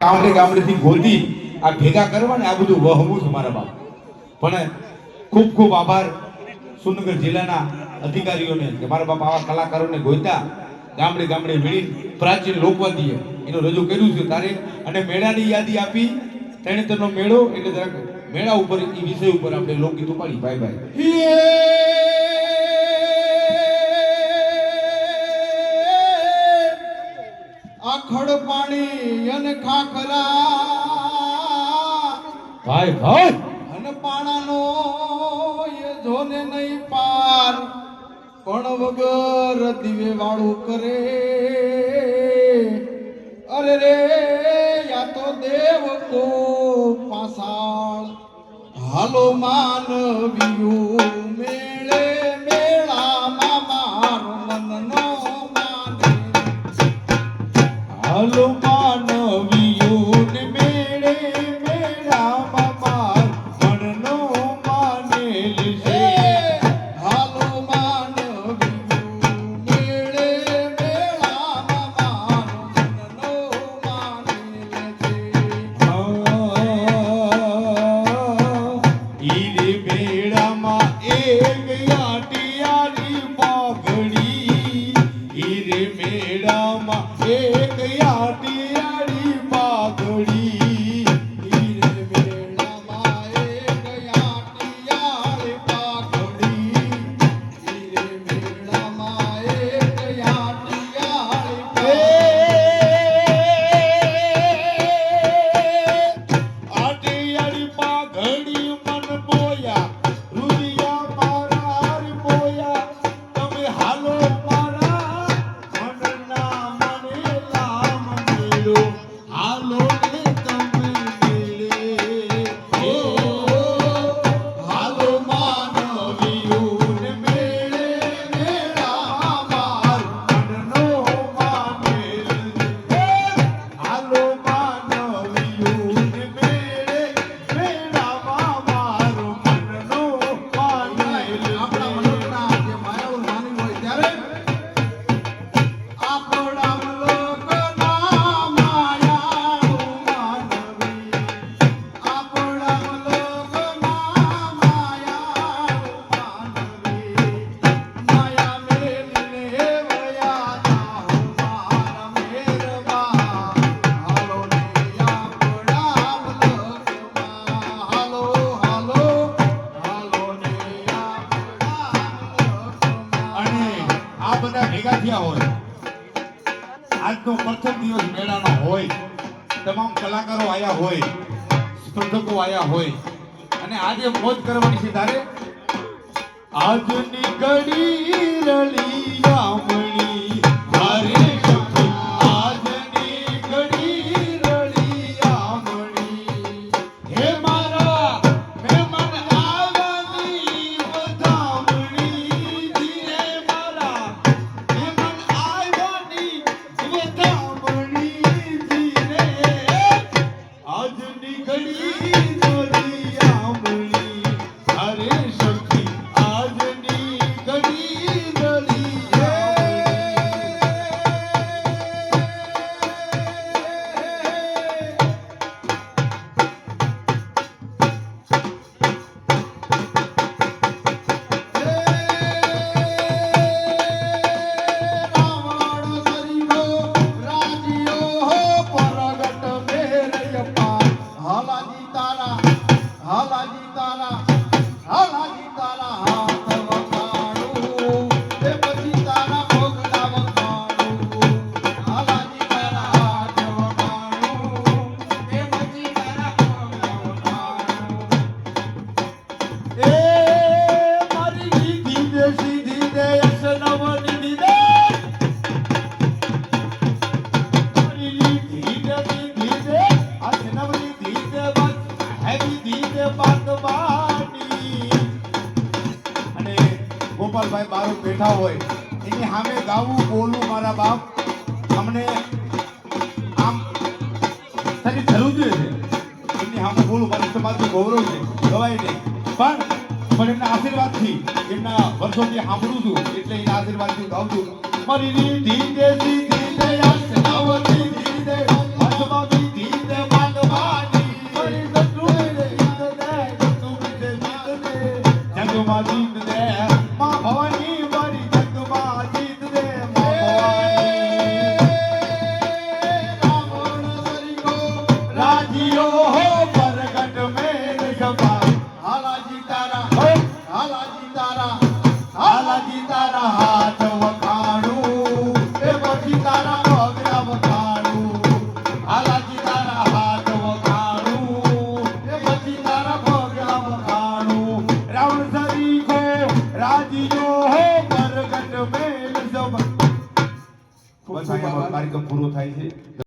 ગામડે ગામડેથી ગોદી આ ભેગા કરવા ને આ બધું વહવું છે મારા બાપ. પણ ખૂબ ખૂબ આભાર સુરનગર જિલ્લાના અધિકારીઓને કે મારા બાપ આવા કલાકારોને ગોતા ગામડે ગામડે મેળી પ્રાચીન લોકવાદીએ એનું રજૂ કર્યું છે તારે અને મેળાની યાદી આપી, તેણે મેળો એટલે જરાક મેળા ઉપર એ વિષય ઉપર આપણે લોકગીત ઉપાડી. ભાઈ ભાઈ આખડ પાણી અને ખાખરા. ભાઈ ભાઈ! અને પાણાનો એ જોને નહીં પાર પણ વગર દિવે વાળું કરે. અરે રે યા તો દેવ કો પાસાળ. હાલો માનવ્યું મેળામાં એક એક યાટિયાળી પાઘડી. હીરે બધા ભેગા થયા હોય. આજનો પ્રથમ દિવસ મેળાનો હોય. તમામ કલાકારો આયા હોય. સ્પર્ધકો આયા હોય. અને આજે મોજ કરવાની છે તારે. આજની ઘડી રળિયામણી બેઠા હોય. એની સામે ગાવું, બોલવું મારા બાપ. અમને આમ તારી જરૂર છે. એમની સામે બોલવું મારી સમાજનું ગૌરવ છે. ગવાય નહીં. પણ પણ એમના આશીર્વાદથી, એમના વર્ષોથી સાંભળું છું. એટલે એના આશીર્વાદથી ગાઉં છું. મારી રીધી દે સીધી દે આસનાવતી રાવણ સરીખો રાજીયો હો પ્રગટ મેલ કાર્યક્રમ પૂરો થાય છે.